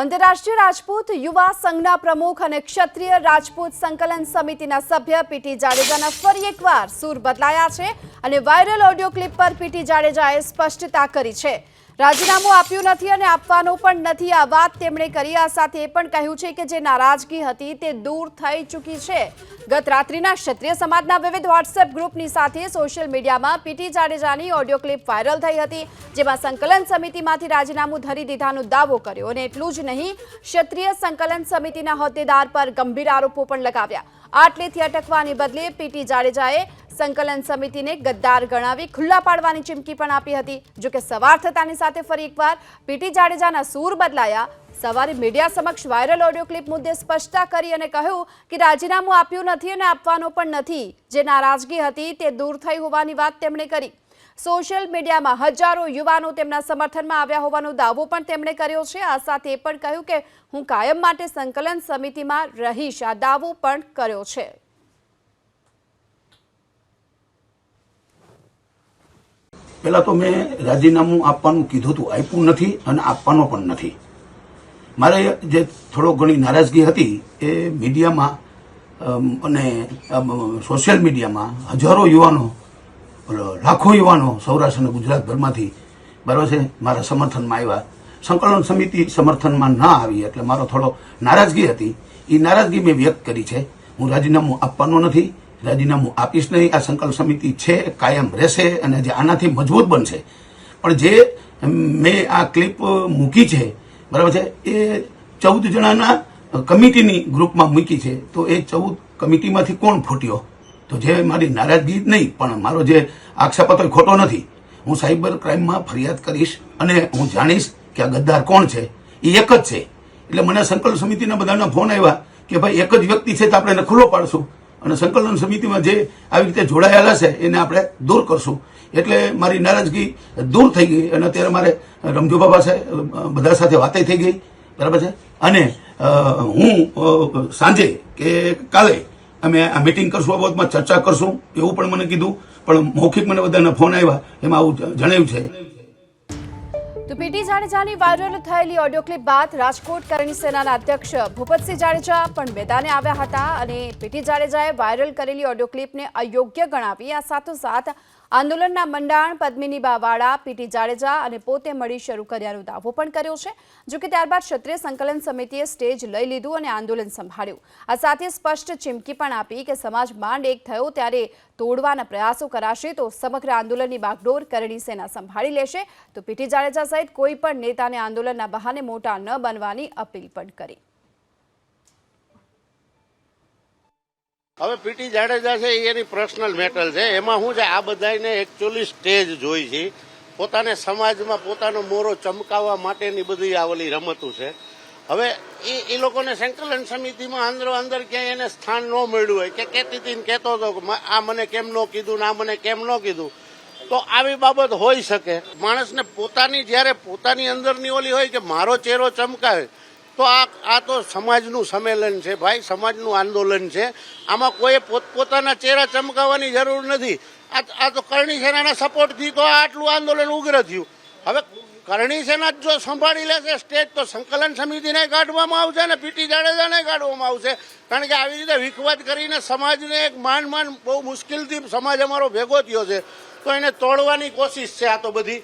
આંતરરાષ્ટ્રીય રાજપૂત યુવા સંઘના પ્રમુખ અને ક્ષત્રિય રાજપૂત સંકલન સમિતિના સભ્ય પીટી જાડેજાના ફરી એકવાર સૂર બદલાયા છે અને વાયરલ ઓડિયો ક્લિપ પર પીટી જાડેજાએ સ્પષ્ટતા કરી છે. રાજીનામું આપ્યું નથી અને આપવાનું પણ નથી આ વાત તેમણે કરી. આ સાથે એ પણ કહ્યું છે કે જે નારાજગી હતી તે દૂર થઈ ચૂકી છે. ગત રાત્રિના ક્ષત્રિય સમાજના વિવિધ વોટ્સએપ ગ્રુપની સાથે સોશિયલ મીડિયામાં પીટી જાડેજાની ઓડિયો ક્લિપ વાયરલ થઈ હતી, જેમાં સંકલન સમિતિમાંથી રાજીનામું ધરી દીધાનો દાવો કર્યો અને એટલું જ નહીં, ક્ષત્રિય સંકલન સમિતિના હોદ્દેદાર પર ગંભીર આરોપો પણ લગાવ્યા. આટલેથી અટકવાને બદલે પીટી જાડેજાએ સંકલન સમિતિને ગદ્દાર ગણાવી ખુલ્લા પાડવાની ચીમકી પણ આપી હતી. જો કે સવાર થતાની સાથે ફરી એકવાર પીટી જાડેજાના સૂર બદલાયા. સવારે મીડિયા સમક્ષ વાયરલ ઓડિયો ક્લિપ મુદ્દે સ્પષ્ટતા કરી અને કહ્યું કે રાજીનામું આપ્યું નથી અને આપવાનું પણ નથી. જે નારાજગી હતી તે દૂર થઈ હોવાની વાત તેમણે કરી. સોશિયલ મીડિયામાં હજારો યુવાનો તેમના સમર્થનમાં આવ્યા હોવાનો દાવો પણ તેમણે કર્યો છે. આ સાથે પણ કહ્યું કે હું કાયમ માટે સંકલન સમિતિમાં રહીશ. આ દાવો પણ કર્યો છે. પહેલા તો મેં રાજીનામું આપવાનું કીધું હતું, આપ્યું નથી અને આપવાનો પણ નથી. મારે જે થોડો ઘણી નારાજગી હતી એ મીડિયામાં અને સોશિયલ મીડિયામાં હજારો યુવાનો, લાખો યુવાનો સૌરાષ્ટ્ર અને ગુજરાતભરમાંથી બરાબર છે મારા સમર્થનમાં આવ્યા. સંકલન સમિતિ સમર્થનમાં ના આવી એટલે મારો થોડો નારાજગી હતી. એ નારાજગી મેં વ્યક્ત કરી છે. હું રાજીનામું આપવાનો નથી. રાજીનામું આપીશ નહીં, આ સંકલ્પ સમિતિ છે, કાયમ રહેશે અને જે આનાથી મજબૂત બનશે. પણ જે મેં આ ક્લિપ મૂકી છે, બરાબર છે, એ ચૌદ જણાના કમિટીની ગ્રુપમાં મૂકી છે, તો એ ચૌદ કમિટીમાંથી કોણ ફૂટ્યો? તો જે મારી નારાજગી નહીં, પણ મારો જે આક્ષેપ હતો એ ખોટો નથી. હું સાયબર ક્રાઇમમાં ફરિયાદ કરીશ અને હું જાણીશ કે આ ગદ્દાર કોણ છે. એ એક જ છે. એટલે મને સંકલ્પ સમિતિના બધાના ફોન આવ્યા કે ભાઈ એક જ વ્યક્તિ છે તો આપણે એને ખુલ્લો પાડશું. અને સંકલન સમિતિમાં જે આવી રીતે જોડાયેલા છે, એને આપણે દૂર કરશું. એટલે મારી નારાજગી દૂર થઈ ગઈ અને અત્યારે મારે રમજો બાબા સાહેબ, બધા સાથે વાતે થઈ ગઈ. બરાબર છે? અને હું સાંજે કે કાલે અમે આ મિટિંગ કરશું, આ બાબતમાં ચર્ચા કરશું, એવું પણ મને કીધું. પણ મૌખિક મને બધાના ફોન આવ્યા, એમાં આવું જણાવ્યું છે. તો પીટી જાડેજાની વાયરલ થયેલી ઓડિયો ક્લિપ બાદ રાજકોટ કરણી સેનાના અધ્યક્ષ ભૂપતસિંહ જાડેજા પણ મેદાને આવ્યા હતા અને પીટી જાડેજાએ વાયરલ કરેલી ઓડિયો ક્લિપને અયોગ્ય ગણાવી આ સાથોસાથ આંદોલનના મંડાણ પદ્મિની બાવાળા પીટી જાડેજા અને પોતે મળી શરૂ કર્યાનો દાવો પણ કર્યો છે જોકે ત્યારબાદ ક્ષત્રિય સંકલન સમિતિએ સ્ટેજ લઈ લીધું અને આંદોલન સંભાળ્યું. આ સાથે સ્પષ્ટ ચીમકી પણ આપી કે સમાજ માંડ એક થયો ત્યારે તોડવાના પ્રયાસો કરાશે તો સમગ્ર આંદોલનની બાગડોર કરણી સેના સંભાળી લેશે. તો પીટી જાડેજા સહિત કોઈ પણ નેતાને આંદોલનના બહાને મોટા ન બનવાની અપીલ પણ કરી. હવે પીટી જાડેજા છે એની પર્સનલ મેટર છે. એમાં શું છે, આ બધાને એકચ્યુઅલી સ્ટેજ જોઈ છે. પોતાને સમાજમાં પોતાનો મોરો ચમકાવવા માટેની બધી આવેલી રમતો છે. હવે એ એ લોકોને સંકલન સમિતિમાં અંદરો અંદર ક્યાંય એને સ્થાન ન મળ્યું હોય, કે કહેતી હતી કહેતો હતો આ મને કેમ ન કીધું ને આ મને કેમ ન કીધું? તો આવી બાબત હોઈ શકે. માણસને પોતાની, જ્યારે પોતાની અંદરની ઓલી હોય કે મારો ચહેરો ચમકાવે તો આ આ તો સમાજનું સંમેલન છે ભાઈ, સમાજનું આંદોલન છે. આમાં કોઈ પોતપોતાના ચહેરા ચમકાવવાની જરૂર નથી. આ આ તો કરણી સેનાના સપોર્ટથી તો આટલું આંદોલન ઉગ્ર થયું. હવે કરણી સેના જ જો સંભાળી લેશે, સ્ટેજ તો સંકલન સમિતિને કાઢવામાં આવશે ને પીટી જાડેજાને કાઢવામાં આવશે. કારણ કે આવી રીતે વિખવાદ કરીને સમાજને એક માન માન બહુ મુશ્કેલથી સમાજ અમારો ભેગો થયો છે. તો એને તોડવાની કોશિશ છે આ તો બધી.